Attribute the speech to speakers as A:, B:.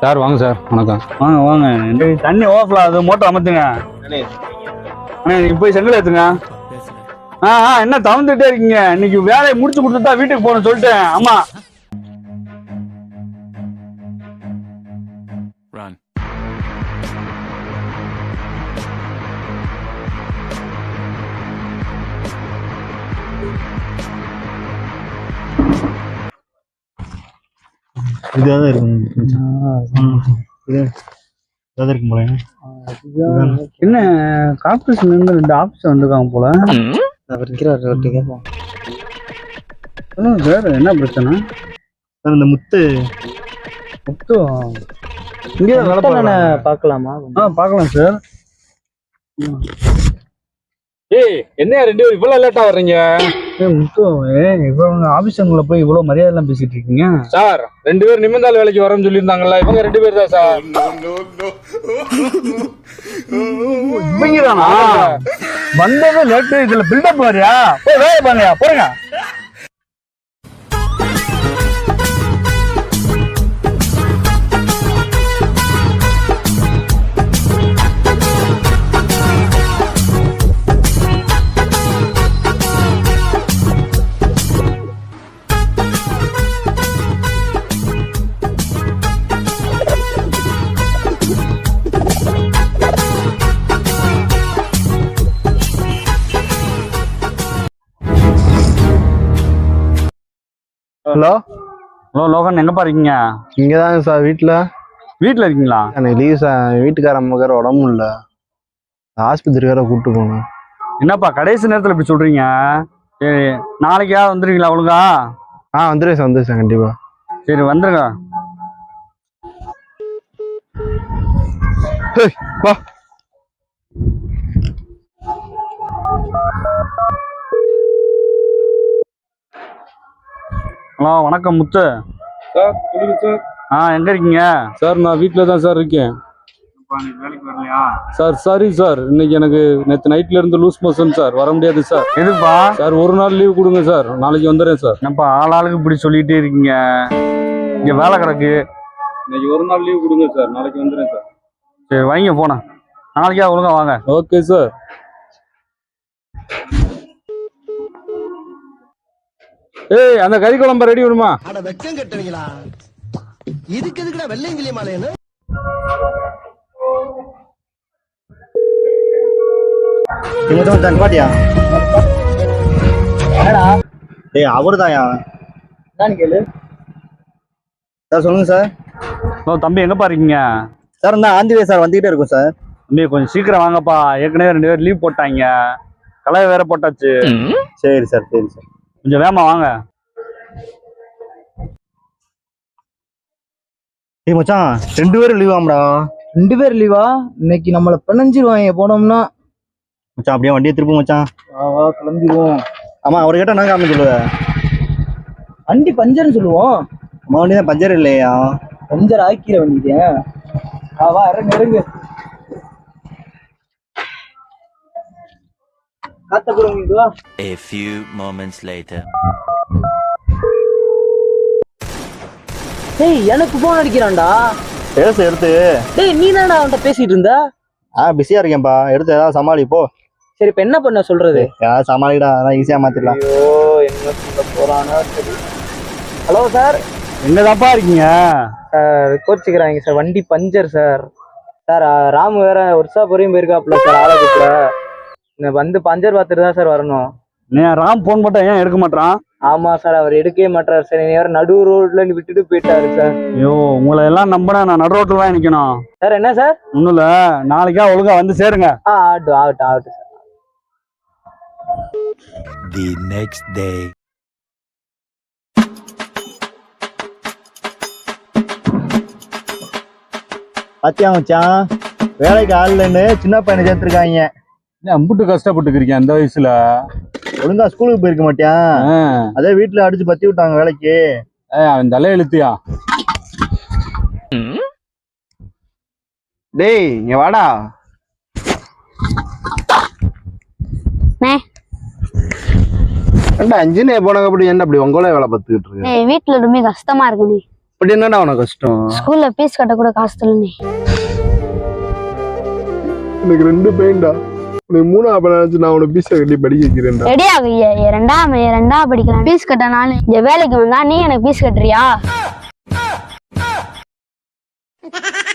A: Sir வாங்க sir வணக்கம்.
B: வாங்க வாங்க. தண்ணி ஓவர்ஃப்ளோ ஆகுது மோட்டர் அமர்த்துங்க அண்ணே போய் செங்கல் ஏத்துங்க. ஆ ஆ என்ன தவந்துட்டே இருக்கீங்க? இன்னைக்கு வேலையை முடிச்சு கொடுத்துட்டா வீட்டுக்கு போகணும் சொல்லிட்டேன். ஆமா.
C: இதாக தான் இருக்கும். இது இதாக தான் இருக்கும் போல.
B: என்ன இருந்து ரெண்டு ஆபீஸ் வந்திருக்காங்க போல.
C: அவர் இருக்கிறார் அவர்கிட்ட கேட்போம்.
B: சார் என்ன பிரச்சனை?
C: சார் இந்த முத்து.
B: மொத்தம் இங்கே வேலை.
C: பார்க்கலாமா?
B: ஆ பார்க்கலாம் சார் ஏய் என்ன ரெண்டு பேரும் இவ்வளவு லேட்டா வர்றீங்க? முத்து இவங்க ஆபீஸ்ல போய் இவ்வளவு மரியாதை எல்லாம் பேசிட்டு இருக்கீங்க?
A: சார் ரெண்டு பேர் நிமிந்தால் வேலைக்கு வரேன்னு சொல்லியிருந்தாங்கல்ல இவங்க ரெண்டு பேர் தான் சார்.
B: இவங்க தானா? வந்ததே லேட்டு இதுல பில்டப் வரியா போய் வேலை பாருங்க. போறேங்க
C: ஹலோ?
B: ஹலோ லோகன் எங்க பாருக்கீங்க
C: இங்கே தாங்க சார் வீட்டில்
B: வீட்ல இருக்கீங்களா?
C: எனக்கு லீவ் சார் வீட்டுக்கார அம்மாக்கார உடம்பு இல்லை. ஆஸ்பத்திரி வேற கூப்பிட்டு போகணும்.
B: என்னப்பா கடைசி நேரத்துல இப்படி சொல்றீங்க? சரி நாளைக்கா வந்துருவீங்களா ஒழுங்கா?
C: ஆ வந்துடுவேன் சார் வந்துடுவேன் சார் கண்டிப்பாக
B: சரி வந்துருங்க.
C: வா.
B: ஹலோ வணக்கம் முத்து.
A: சார் சொல்லுங்க சார்.
B: ஆ எங்க இருக்கீங்க?
A: சார் நான் வீட்டில் தான் சார் இருக்கேன்.
B: வேலைக்கு வரலையா?
A: Sir sorry sir. இன்னைக்கு எனக்கு நேற்று நைட்ல இருந்து லூஸ் மோஷன் சார். வர முடியாது சார்.
B: எதுப்பா
A: சார் ஒரு நாள் லீவ் கொடுங்க சார். நாளைக்கு வந்துடுறேன் சார்.
B: என்னப்பா ஆளாளுக்கு இப்படி சொல்லிட்டே இருக்கீங்க? இங்க வேலை கிடக்கு.
A: இன்னைக்கு ஒரு நாள் லீவ் கொடுங்க சார். நாளைக்கு வந்துடுறேன் சார்.
B: சரி வைங்க போனேன். நாளைக்கா ஒழுங்கா வாங்க.
A: Okay sir. ஏய் அந்த கறி குழம்பு ரெடி பண்ணுமா
D: அட வெக்கம் கட்டுவீங்களா? இதுக்கு எதுக்குடா வெள்ளையங்கிலி மாலையன்னு
C: இவங்க தான் பாட்டியா? என்னடா? ஏய் அவர் தான்யா கேளு. சார் சொல்லுங்க சார்.
B: ஹலோ தம்பி எங்கப்பா இருக்கீங்க?
C: சார் இந்த ஆந்திவே சார் வந்துகிட்டே இருக்கும் சார்.
B: தம்பி கொஞ்சம் சீக்கிரம் வாங்கப்பா. ஏற்கனவே ரெண்டு பேர் லீவ் போட்டாங்க. கலவை வேற போட்டாச்சு.
C: சரி சார் சரி சார்.
B: கொஞ்சம் வேகமா வாங்க.
C: ஏய் மச்சான் ரெண்டு பேரும் லீவ் ஆம்டா
E: ரெண்டு பேர் லீவா இன்னைக்கு நம்மள பிணைஞ்சிருவாங்க போனோம்னா.
C: மச்சான் அப்படியே வண்டியை திருப்பு மச்சான்.
E: வா கிளம்பிடுவோம்.
C: ஆமா அவர் கேட்டா நாங்க காமிச்சு சொல்லுவேன்.
E: வண்டி பஞ்சர்னு சொல்லுவோம்.
C: நம்ம வண்டி தான் பஞ்சர் இல்லையா?
E: பஞ்சர் ஆக்கிற வண்டிட்டேன் வா வா இறங்கு இறங்கு. காத்த கூட
F: A few moments later.
E: டேய் எனக்கு போன் அடிக்கிறான்டா.
C: பேச எடுத்து.
E: டேய் நீ தானடா அவன்கிட்ட பேசிட்டு இருந்த?
C: ஆ பிஸியா இருக்கேன்ப்பா. எடுத்து ஏதாவது சமாளி போ.
E: சரி இப்ப என்ன பண்ண சொல்றது?
C: ஏதாவது சமாளிடா. அதான் ஈஸியா மாத்திடலாம்.
E: ஐயோ என்ன சொல்ல போறானா சரி ஹலோ சார்
B: எங்கதாப்பா இருக்கீங்க?
E: கோச்சிக்கிறாங்க சார். வண்டி பஞ்சர் சார். சார் ராமு வேற ஒர்ஷா பொரியும் போயிருக்காப்ல சார் இந்த வந்து பஞ்சர் பார்த்துட்டு தான் சார் வரணும்.
B: நீ ராம் போன் போட்டா ஏன் எடுக்க மாட்டான்
E: ஆமா சார் அவர் எடுக்கவே மாட்டாரு சார். வேற நடு ரோட்ல விட்டுட்டு போயிட்டாரு சார்.
B: ஐயோ உங்களை எல்லாம் நம்பினா நான் நடு ரோட்டில் தான் நிற்கணும்
E: சார் என்ன சார்?
B: ஒன்றும் இல்லை நாளைக்கா ஒழுங்கா வந்து சேருங்க.
E: ஆ ஆகட்டும் ஆகட்டும் ஆகட்டும் சார்.
F: The next day.
C: பாத்தியா மச்சான்? வேலைக்கு ஆள் இல்லைன்னு சின்ன பையனை சேர்த்துருக்காங்க.
A: அம்புட்டு கஷ்டப்பட்டுக்கிறீங்க அந்த வயசுல?
C: ஒழுங்கா ஸ்கூலுக்கு போயிருக்க மாட்டியான்
A: ஆ,
C: அதே வீட்டுல அடிச்சு பத்தி விட்டாங்க வேலைக்கு.
A: அவன் தலையெழுத்தியா
C: டேய் இங்க வாடா. இன்ஜினியர் போனங்க அப்படி என்ன அப்படி உங்களே வேலை பார்த்துக்கிட்டு இருக்கு?
G: ஏய் வீட்ல ரொம்ப கஷ்டமா இருக்குண்ணே
B: அப்படி என்னடா உனக்கு கஷ்டம்?
H: ஸ்கூல்ல ஃபீஸ் கட்ட கூட காசு தரல நீ.
G: எனக்கு ரெண்டு பையன்டா. உனக்கு மூணாவது நான் உனக்கு பீஸ் கட்டி படிக்க
H: வைக்கிறேன் ரெடியா இரண்டாம் இரண்டாம் படிக்கலாம். பீஸ் கட்ட நான். இங்க வேலைக்கு வந்தா நீ எனக்கு பீஸ் கட்டுறியா?